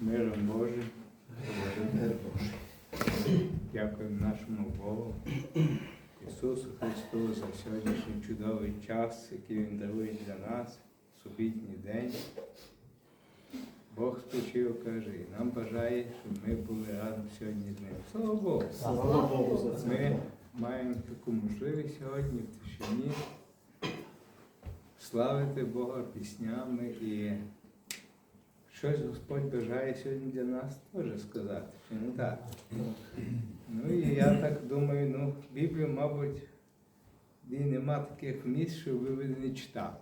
Миром Божим. Дякуємо нашому Богу, Ісусу Христу за сьогоднішній чудовий час, який Він дарує для нас, субітній день. Бог спочив, каже, і нам бажає, щоб ми були разом сьогодні з ним. Слава Богу! Слава Богу за це. Ми маємо таку можливість сьогодні в тишині славити Бога піснями і щось Господь бажає сьогодні для нас теж сказати, чи не так? Ну і я так думаю, ну, Біблію, мабуть, і нема таких місць, що ви не читали.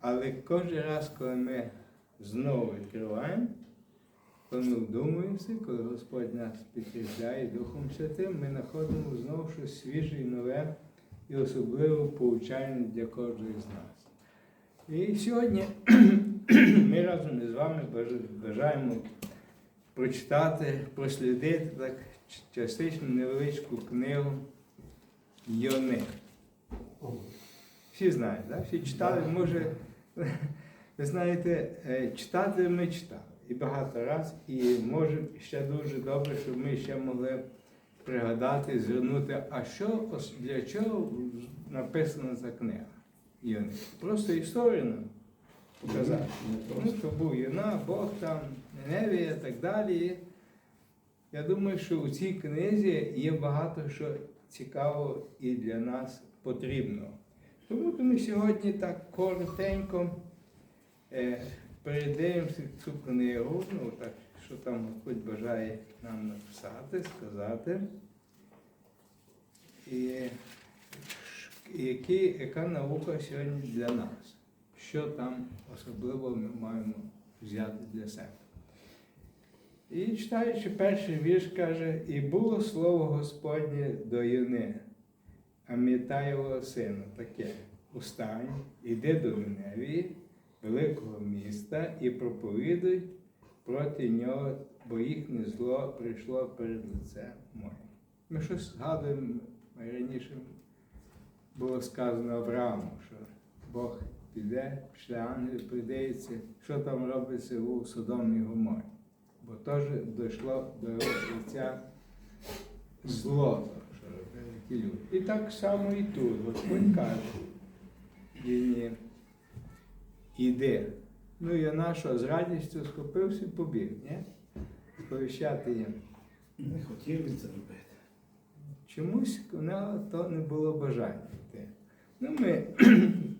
Але кожен раз, коли ми знову відкриваємо, коли ми вдумуємося, коли Господь нас підкріпляє Духом Святим, ми знаходимо знову щось свіже і нове і особливо поучальне для кожного з нас. І сьогодні ми разом із вами бажаємо прочитати, прослідити так частично невеличку книгу Йони. Всі знають, так? всі читали, може, ви знаєте, е, читати ми читали і багато раз, і може ще дуже добре, щоб ми ще могли пригадати, звернути, а що для чого написана ця книга? Йони. Просто історію нам показати. Ну, то був юна, Бог там, Неневія і так далі. Я думаю, що у цій книзі є багато що цікавого і для нас потрібно. Тому то ми сьогодні так коротенько е, передивимося цю книгу, ну так, що там Господь бажає нам написати, сказати. І, і які, яка наука сьогодні для нас? Що там особливо ми маємо взяти для себе? І читаючи перший вірш, каже, і було слово Господнє до Юни, Амітаєвого сина, таке, устань, іди до Ниневії, великого міста, і проповідуй проти нього, бо їхнє зло прийшло перед лицем моїм. Ми щось згадуємо, раніше було сказано Аврааму, що Бог піде, пішли ангели, прийдеться, що там робиться у Содомі і Гоморі. Бо теж дійшло до лиця зло, що робили ті люди. І так само і тут. Господь каже, Єні, іди. Ну і наша з радістю схопився і побіг, ні? Сповіщати їм. Не хотів він це робити. Чомусь у нього то не було бажання. Ну, ми,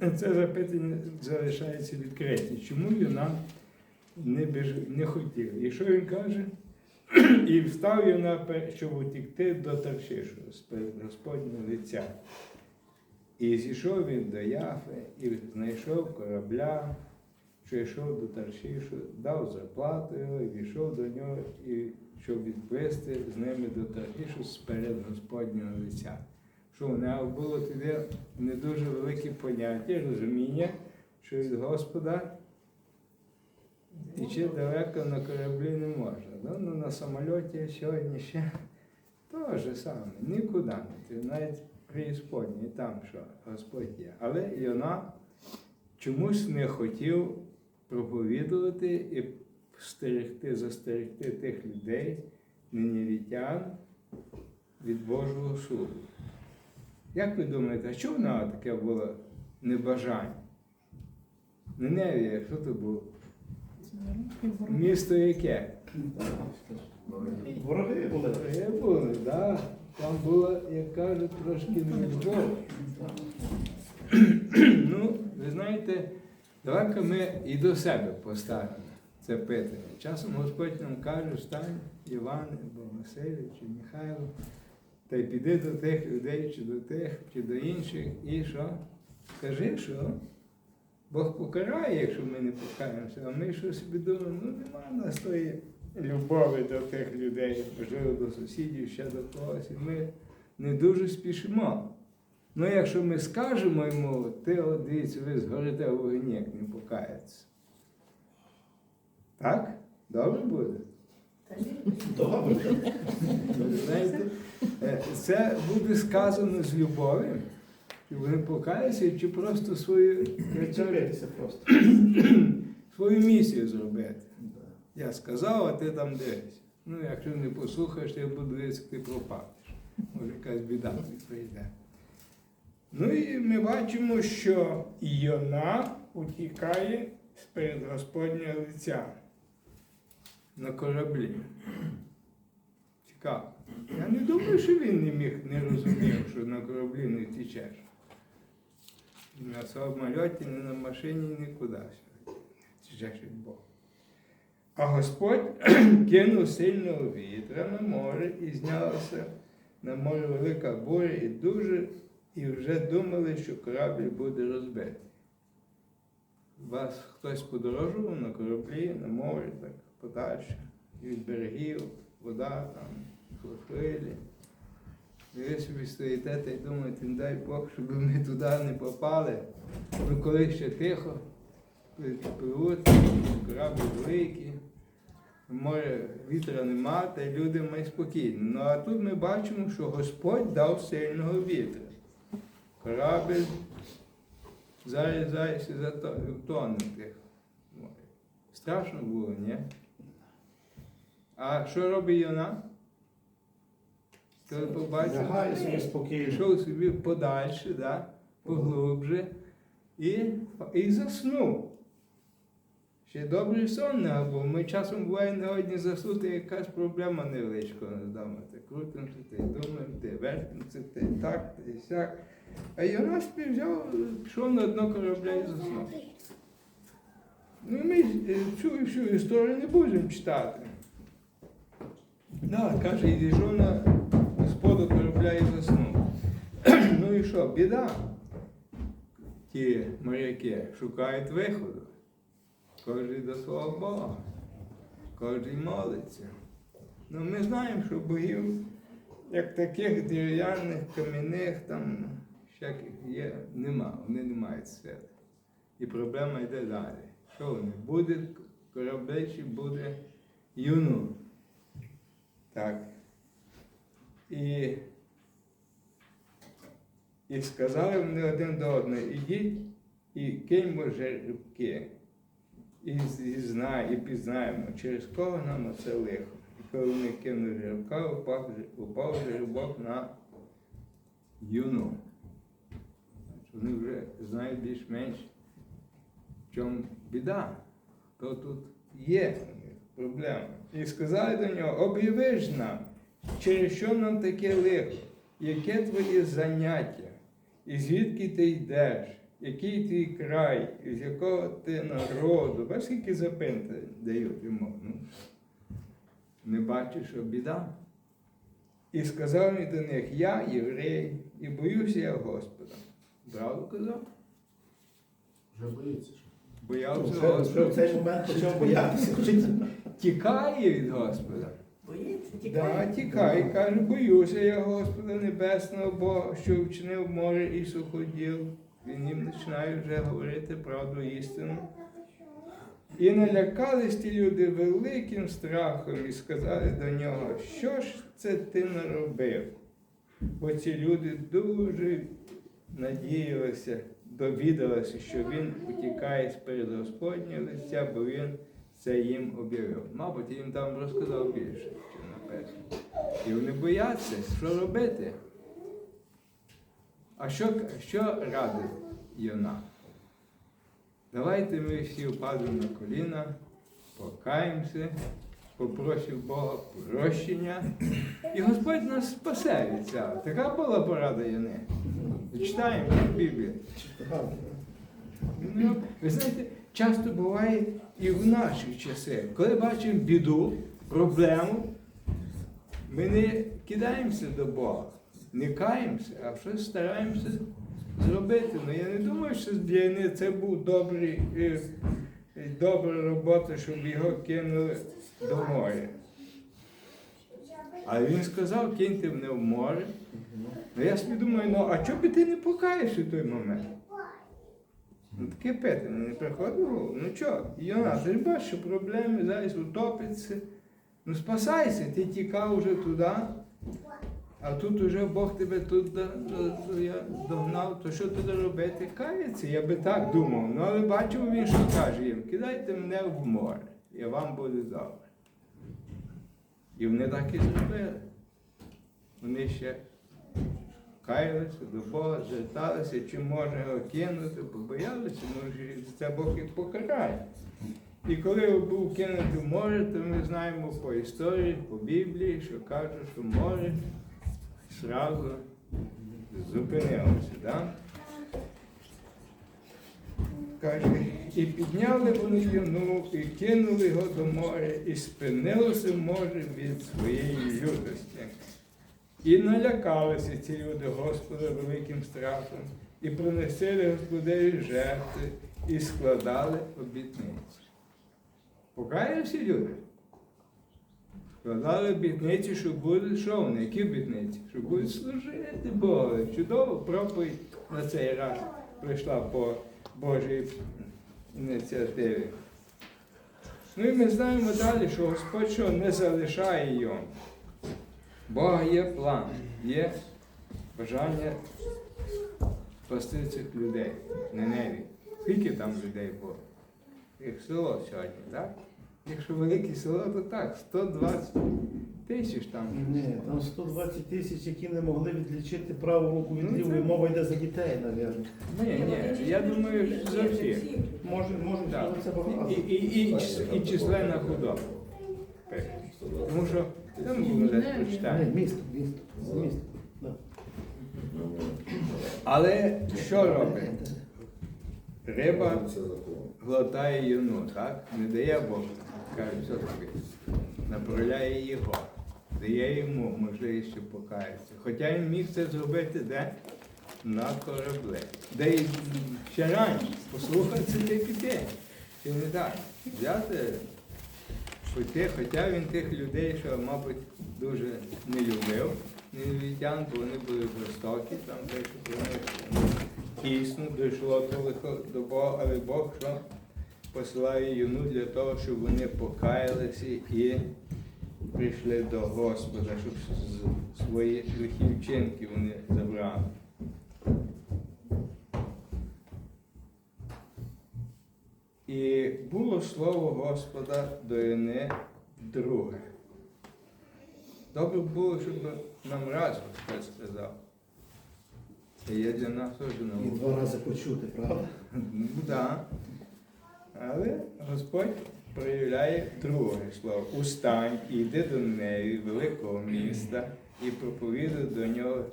це запитання залишається відкрите. Чому Юна не, біж... не хотів? І що він каже? І встав Юна, щоб утікти до Таршишу з перед Господнього лиця. І зійшов він до Яфи і знайшов корабля, що йшов до Таршишу, дав зарплату його і війшов до нього, і щоб відплисти з ними до Таршишу сперед Господнього лиця. Що у нього було тоді не дуже велике поняття, розуміння, що від Господа іти далеко на кораблі не можна. Ну, ну, на самольоті сьогодні ще те ж саме, нікуди не йти, навіть преісподній, там що Господь є. Але Йона чомусь не хотів проповідувати і стерегти, застерегти тих людей, ненівітян, від Божого суду. Як ви думаєте, а в нього таке було небажання? Неневія, що то було? Місто яке? Вороги були. Є були, да. Там було, як кажуть, трошки не любов. Ну, ви знаєте, давайте ми і до себе поставимо це питання. Часом Господь нам каже, встань, Іване, або Василь, чи Михайло, та й піди до тих людей, чи до тих, чи до інших, і що? Скажи, що Бог покарає, якщо ми не покаємося, а ми що собі думаємо, ну нема в нас тої любові до тих людей, можливо, до сусідів, ще до когось, і ми не дуже спішимо. Ну, якщо ми скажемо йому, ти от дивіться, ви згорите вогні, як не покається. Так? Добре буде? Добре. Е, це буде сказано з любов'ю, чи вони покаються, чи просто свою, просто. свою місію зробити. Я сказав, а ти там дивись. Ну, якщо не послухаєш, я буду як ти пропадеш. Може, якась біда тобі прийде. Ну і ми бачимо, що Йона утікає з-перед Господнього лиця на кораблі. Цікаво. Я не думаю, що він не міг, не розумів, що на кораблі не втічеш. Ні На самольоті, ні на машині, нікуди. Втічеш від Бога. А Господь кинув сильного вітра на море і знялася на море велика буря, і дуже, і вже думали, що корабль буде розбитий. Вас хтось подорожував на кораблі, на морі, так подальше, від берегів, вода там, хвилі. І ви собі стоїте та й думаєте, не дай Бог, щоб ми туди не попали. Ну коли ще тихо, пливуть, корабль великий, море вітра нема, та й люди мають спокійно. Ну а тут ми бачимо, що Господь дав сильного вітра. Корабль зараз зараз і затоне тих. морі. Страшно було, ні? А що робить вона? Коли побачив, Лягає собі спокійно. пішов собі подальше, да? поглубже, і, і заснув. Ще добрий сон не був. Ми часом буває не годні заснути, якась проблема невеличка вдома. Ти крутимося, ти думаємо, ти вертимося, ти так, ти сяк. А Йонас взяв, пішов на дно корабля і заснув. Ну, ми е, цю всю історію не будемо читати. Да, каже, і зійшов на споду корабля і заснув. ну і що, біда? Ті моряки шукають виходу. Кожен до свого Бога, кожен молиться. Ну ми знаємо, що богів, як таких дерев'яних, кам'яних, там всяких є, нема, вони не мають сили. І проблема йде далі. Що вони? Буде корабель чи буде юну? Так. І, і сказали вони один до одного, ідіть і киньмо жеребки. І, і, знає, і пізнаємо, через кого нам оце лихо. І коли вони кинули жеребка, упав, упав жеребок на юну. Вони вже знають більш-менш, в чому біда. То тут є проблема. І сказали до нього, об'яви ж нам, через що нам таке лихо, яке твоє заняття, і звідки ти йдеш, який твій край, і з якого ти народу. Бачиш, скільки запинти дають йому. Ну, не бачиш, що біда. І сказав він до них, я єврей, і боюся я Господа. Правду казав? Вже боїться. Боявся Вже вже в цей момент почав боятися. Тікає від Господа. Боїться, Да, тікає. тікає, каже, боюся я Господа Небесного Бога, що вчинив море і суходіл. Він їм починає вже говорити правду істину. І налякались ті люди великим страхом і сказали до нього, що ж це ти наробив? Бо ці люди дуже надіялися, довідалися, що він утікає з перед Господнього лиця, бо він це їм об'явив. Мабуть, їм там розказав більше, ніж написано. І вони бояться, що робити. А що, що радить Йона? Давайте ми всі впадемо на коліна, покаємося, попросимо Бога прощення, і Господь нас спасе від цього. Така була порада Йони. Читаємо в Біблії. Ну, ви знаєте, часто буває і в наші часи, коли бачимо біду, проблему, ми не кидаємося до Бога, не каємося, а щось стараємося зробити. Ну я не думаю, що для Іллі це був добрий, е, добра робота, щоб його кинули до моря. А він сказав, киньте мене в море. Ну я собі думаю, ну а чого би ти не покаєш у той момент? Ну таке питання не приходило. Ну що, Йона, ти ж бачиш, що проблеми зараз утопиться. Ну спасайся, ти тікав вже туди, а тут уже Бог тебе тут до- до- до- я догнав, то що туди робити? Кається, я би так думав. Ну але бачив він, що каже їм, кидайте мене в море. і вам буде добре. І вони так і зробили. Вони ще каялися до Бога, зверталися, чи можна його кинути, побоялися, може це Бог їх покарає. І коли був кинутий в море, то ми знаємо по історії, по Біблії, що каже, що море зразу зупинилося. Да? Каже, і підняли вони юну, і кинули його до моря, і спинилося море від своєї лютості. І налякалися ці люди Господа великим страхом, і приносили Господеві жертви, і складали обітниці. Покаялися люди. Складали обітниці, що будуть, що вони, які обітниці? Що будуть служити Богу. Чудово проповідь на цей раз прийшла по Божій ініціативі. Ну і ми знаємо далі, що Господь що не залишає його. Бога є план, є бажання спасти цих людей на небі. Скільки там людей було? Як село сьогодні, так? Якщо велике село, то так, 120 тисяч там. Ні, там 120 тисяч, які не могли відлічити праву руку від Ну, лівої. це- Мова йде за дітей, мабуть. Ні, ні, я думаю, що за всіх. Може, може, Так. це багато. І, і, і, чис- і численна худоба. Тому що там було десь Ні, місто, місто, місто. Да. Але що робить? Риба глотає юну, так? Не дає Бог. Каже, все тобі. Направляє його. Дає йому можливість покаятися. Хоча він міг це зробити де? На кораблі. Де й ще раніше. Послухатися й піти. Чи не так? Взяти, піти, хоча він тих людей, що, мабуть, дуже не любив, невідтян, бо вони були жорстокі, там дещо про них дійсно дійшло то лихо до Бога, але Бог що посилає юну для того, щоб вони покаялися і прийшли до Господа, щоб свої лихі вчинки вони забрали. І було слово Господа до Юни друге. Добре було, щоб нам раз Господь сказав. Це є для нас теж І два рази почути, правда? Так. Але Господь проявляє друге слово. Устань, і йди до неї, великого міста, і проповідуй до нього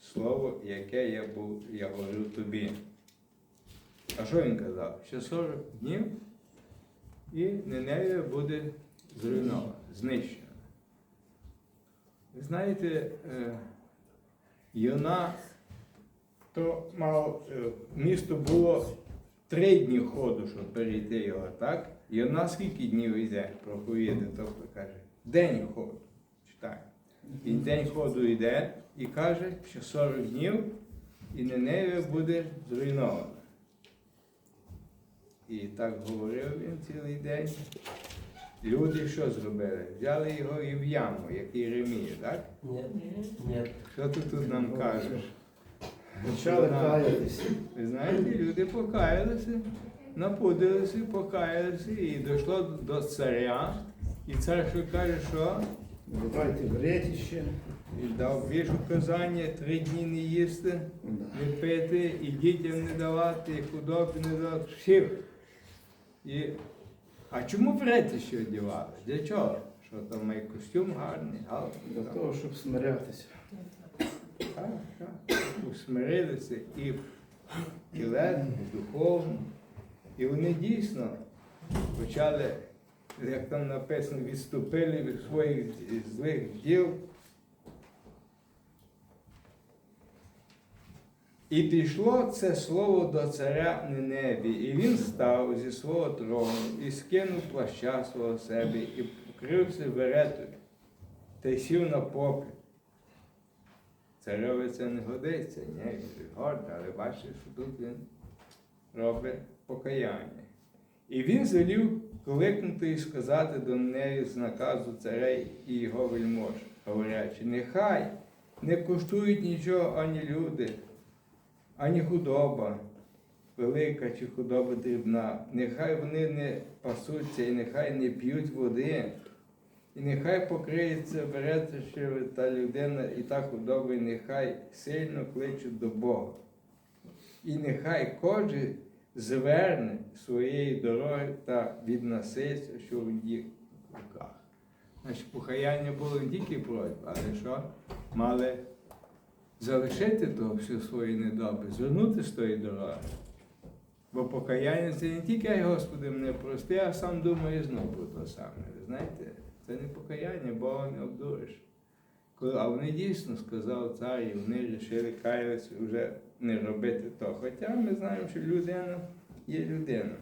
слово, яке я був, я говорю тобі. А що він казав? Ще 40 днів і Ниневія буде зруйнована, знищена. Ви знаєте, е, Йона то мав е, місто було три дні ходу, щоб перейти його, так? І вона скільки днів йде проповіди, тобто каже, день ходу. Читай. І день ходу йде і каже, що 40 днів і Ниневія буде зруйнована. І так говорив він цілий день. Люди що зробили? Взяли його і в яму, як Єремія, так? Ні, ні. Що ти тут нам кажеш? Почали каятися. Ви знаєте, люди покаялися, напудилися, покаялися і дійшло до царя. І цар що каже, що Дайте вретіще. і дав більш указання три дні не їсти, не пити, і дітям не давати, і худобі не давати, всіх. І... А чому вреті ще одягали? Для чого? Що там має костюм гарний, галстук? Для того, щоб смирятися. Усмирилися і тілесно, і духовно. І вони дійсно почали, як там написано, відступили від своїх злих діл. І пішло це слово до царя Ниневі, і він став зі свого трону і скинув плаща свого себе, і покрився веретою, та й сів на попит. Цареві це не годиться, ні, гордий, але бачиш, що тут він робить покаяння. І він звелів кликнути і сказати до неї з наказу царей і його вельмож, говорячи, нехай не коштують нічого ані люди, ані худоба, велика чи худоба дрібна, нехай вони не пасуться і нехай не п'ють води, і нехай покриється, береться та людина і та худоба, і нехай сильно кличуть до Бога. І нехай кожен зверне своєї дороги та від насильства, що в їх руках. Значить, покаяння було не тільки просьба, але що? Мали залишити то всю свої недобре, звернути з тої дороги. Бо покаяння це не тільки Господи, мене прости, а сам думає знову про те саме. Ви знаєте, це не покаяння, Бога не обдуриш. А вони дійсно сказав цар, і вони вирішили каятися вже не робити то. Хоча ми знаємо, що людина є людина.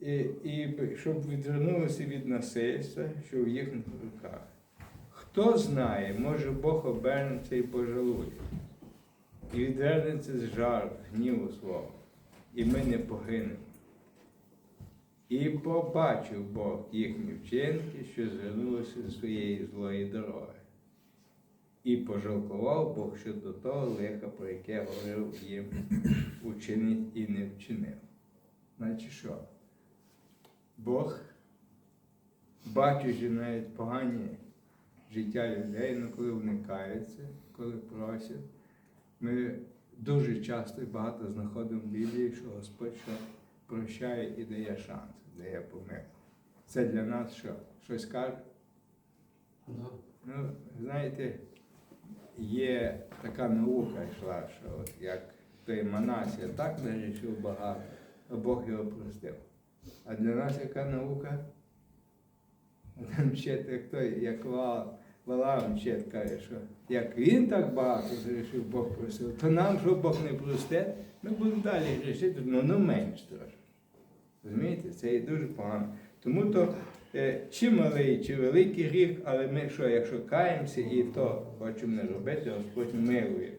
І, і щоб відвернулися від насильства, що в їхніх руках. Хто знає, може Бог обернеться і пожалує, і відвернеться з жару, гніву свого, і ми не погинемо. І побачив Бог їхні вчинки, що звернулися з своєї злої дороги. І пожалкував Бог щодо того лиха, про яке говорив їм учинить і не вчинив. Значить що? Бог, бачачи навіть погані життя людей, ну коли вони каються, коли просять, ми дуже часто і багато знаходимо в Біблії, що Господь що прощає і дає шанс, дає помилку. Це для нас що? Щось каже? Да. Ну, знаєте, є така наука йшла, що от як той Манасія так нарішив багато, а Бог його простив. А для нас яка наука? Там вчить, як той, як Ва- Валаам вчить, каже, що як він так багато зрішив, Бог простив, то нам, що Бог не простить, ми будемо далі грішити, ну, ну менш трошки. Розумієте, це є дуже погано. Тому то е, чи малий, чи великий гріх, але ми що, якщо каємося і то хочемо не робити, Господь милує.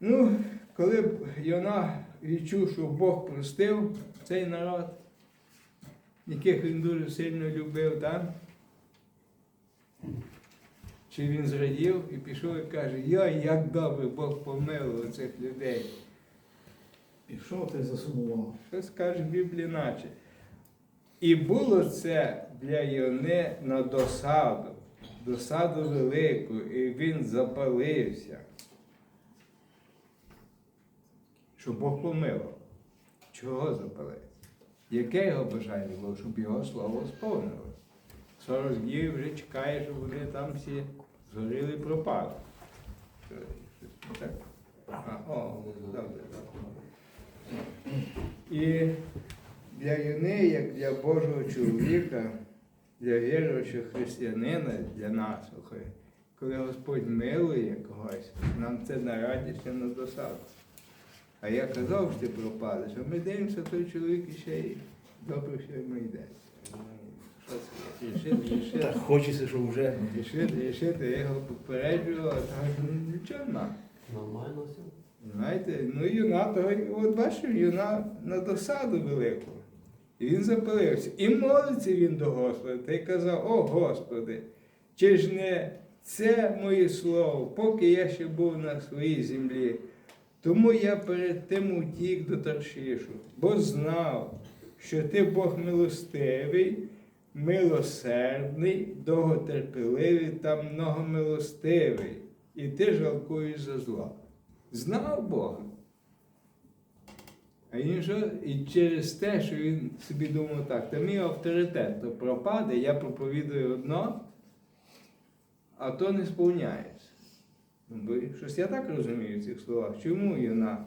Ну, коли б Йона відчув, що Бог простив цей народ, яких він дуже сильно любив, так? Чи він зрадів і пішов і каже, йой, як добре Бог помилував цих людей. Пішов та й засумував. Що скаже Біблія наче? І було це для Йони на досаду, досаду велику, і він запалився. Що Бог помилував. Чого запалився? Яке його бажання було, щоб його слово сповнилося? 40 днів вже чекає, щоб вони там всі згоріли і пропали. Що, щось так? А, о, добре, добре. І для юни, як для Божого чоловіка, для віруючого християнина, для нас, коли Господь милує когось, нам це на радість і на досаду. А я казав, що ти пропадеш, а ми дивимося, той чоловік іще й добре, що йому йде. Що це? Рішити, Так хочеться, щоб вже. рішити, рішити, я його попереджував, а так ну, нічого нема. Нормально все. Знаєте, ну юна того, от бачив, юна на досаду велику. І він запалився. І молиться він до Господа. Та й казав, о Господи, чи ж не це моє слово, поки я ще був на своїй землі. Тому я перед тим утік до Таршишу, бо знав, що ти Бог милостивий, милосердний, довготерпеливий та многомилостивий, і ти жалкуєш за зло. Знав Бога. А що? І через те, що він собі думав так, та мій авторитет то пропаде, я проповідую одно, а то не сповняється. Ну, Бо щось я так розумію в цих словах. Чому Йона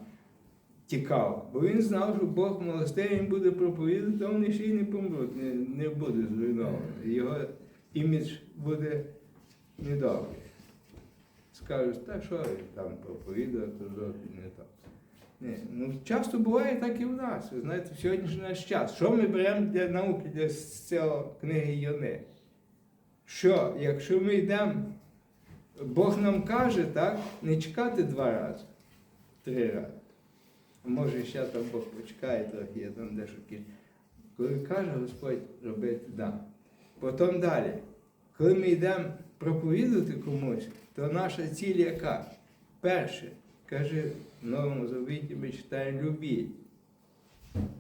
тікав? Бо він знав, що Бог милостивий, буде проповідати, то вони ще й не помруть, не, не буде зруйновано. Його імідж буде недобрий. Скажуть, та що там проповідує, то не так. Ні, ну, часто буває так і в нас. Ви знаєте, сьогоднішній наш час. Що ми беремо для науки для цього книги Йони? Що, якщо ми йдемо, Бог нам каже, так, не чекати два рази, три рази. Може, ще там Бог почекає трохи, я там дещо кінь. Коли каже Господь робити, да. Потім далі. Коли ми йдемо проповідувати комусь, то наша ціль яка? Перше, каже, В Новому Завіті ми читаємо любіть.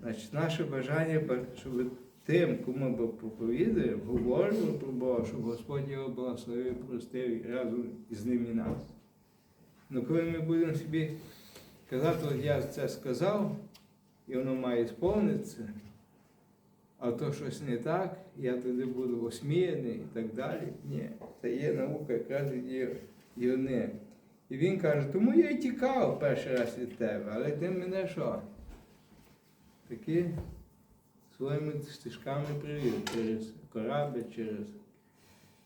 Значить, наше бажання, щоб тим, кому ми проповідуємо, говоримо про Бога, щоб Господь його благословив, простив разом з ним і нас. Ну коли ми будемо собі казати, от я це сказав, і воно має сповнитися, а то щось не так, я туди буду осміяний і так далі. Ні, це є наука Є- Йони. І він каже, тому я й тікав перший раз від тебе, але ти мене що? Таки своїми стежками привів через корабль, через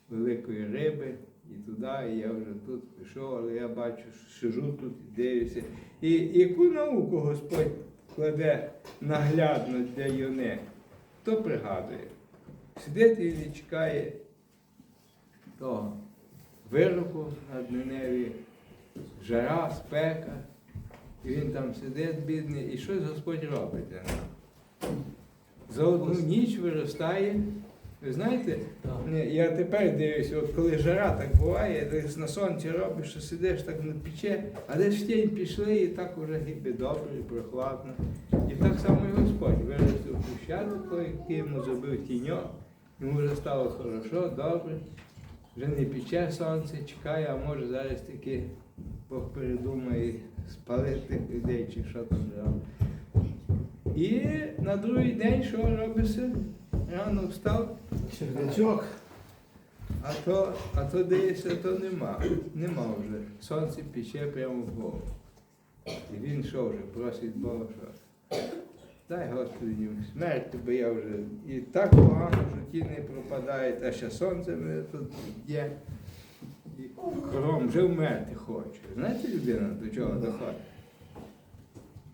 великої риби і туди, і я вже тут пішов, але я бачу, сижу тут і дивлюся. І яку науку Господь кладе наглядно для юни, хто пригадує? Сидить і чекає того вироку на дневі, жара, спека, і він там сидить, бідний, і щось Господь робить для нас. За одну ніч виростає. Ви знаєте, я тепер дивлюся, от коли жара так буває, десь на сонці робиш, що сидиш так на пече, а десь в тінь пішли, і так уже ніби добре, і прохладно. І так само і Господь виростив площадку, який йому зробив тіньок, йому вже стало хорошо, добре, вже не пече сонце, чекає, а може зараз таки Бог передумає спалити тих людей чи що там зробить. І на другий день що робиться? Рано встав, Червячок. а то, а то дивишся, то нема. Нема вже. Сонце пече прямо в голову. І він що вже просить Бога, що дай Господи смерть, бо я вже і так погано, що ті не пропадають, а ще сонце мене тут є. І кром вже вмерти хоче. Знаєте, людина до чого доходить?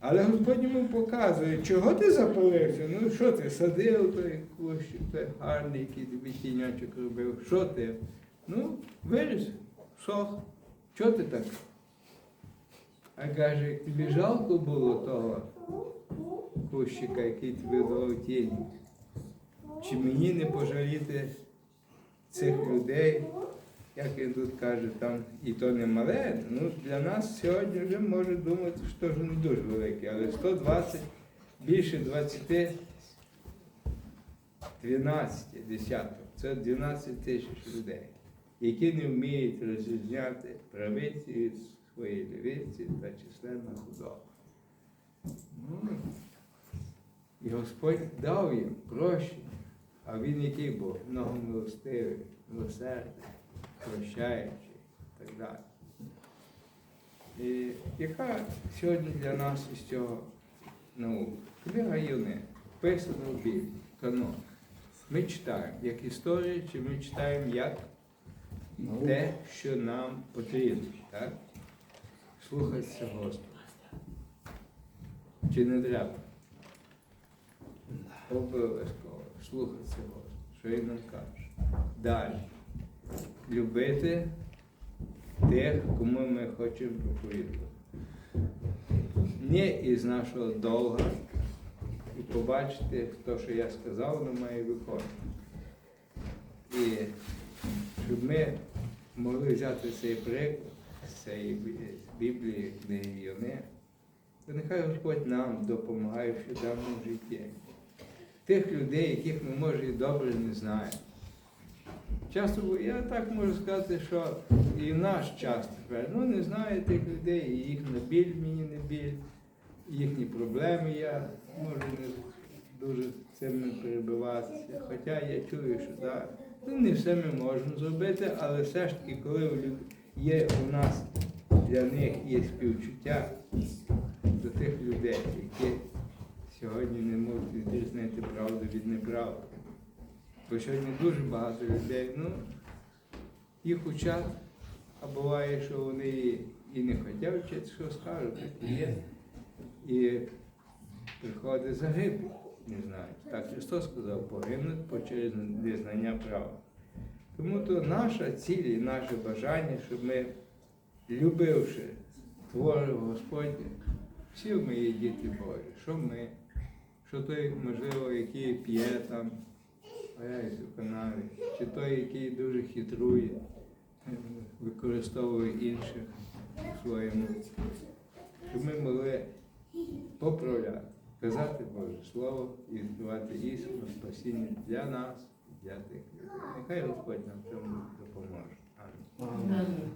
Але Господь йому показує, чого ти запалився? Ну що ти садив той кущик, той гарний, який тобі тіньочок робив. Що ти? Ну, виріс, сох. Чого ти так? А каже, тобі жалко було того кущика, який тобі давав тінь. Чи мені не пожаліти цих людей, як він тут каже, там і то не мале, ну для нас сьогодні вже може думати, що ж не дуже велике, але 120, більше 20, 12 десяток, це 12 тисяч людей, які не вміють розрізняти правиці від своєї лівиці та численна худоба. Ну, і Господь дав їм прощення, а він який Бог? Многомилостивий, милосердний прощаючи і так далі. І яка сьогодні для нас із цього наука? Книга Юни, вписана в Біблії, канон. Ми читаємо як історію, чи ми читаємо як те, що нам потрібно. Так? Слухатися Господа. Чи не треба? Обов'язково слухатися Господа, що він нам каже. Далі любити тих, кому ми хочемо проповідувати. Не із нашого довга і побачити, хто, що я сказав, воно має виконувати. І щоб ми могли взяти цей приклад цієї Біблії, книги Йони, то нехай Господь нам допомагає в щоденному житті. Тих людей, яких ми може і добре не знаємо. Часто я так можу сказати, що і в наш час тепер, ну не знаю тих людей, і їхня біль мені не біль, їхні проблеми я можу не дуже цим не перебиватися. Хоча я чую, що так, ну не все ми можемо зробити, але все ж таки, коли є у нас для них є співчуття до тих людей, які сьогодні не можуть відрізнити правду від неправди. Бо сьогодні дуже багато людей, ну, їх учать, а буває, що вони і- не хочуть вчити, що скажуть, і є. І приходить загибель, не знаю. Так Христос сказав, погинуть по через незнання права. Тому то наша ціль і наше бажання, щоб ми, любивши творив Господнє, всі є діти Божі, що ми, що той, можливо, який п'є там, хай досконалий, чи той, який дуже хитрує, е, використовує інших своєму, щоб ми могли поправляти, казати Боже Слово і відбувати істину, спасіння для нас, для тих людей. Нехай Господь нам цьому допоможе. Амінь.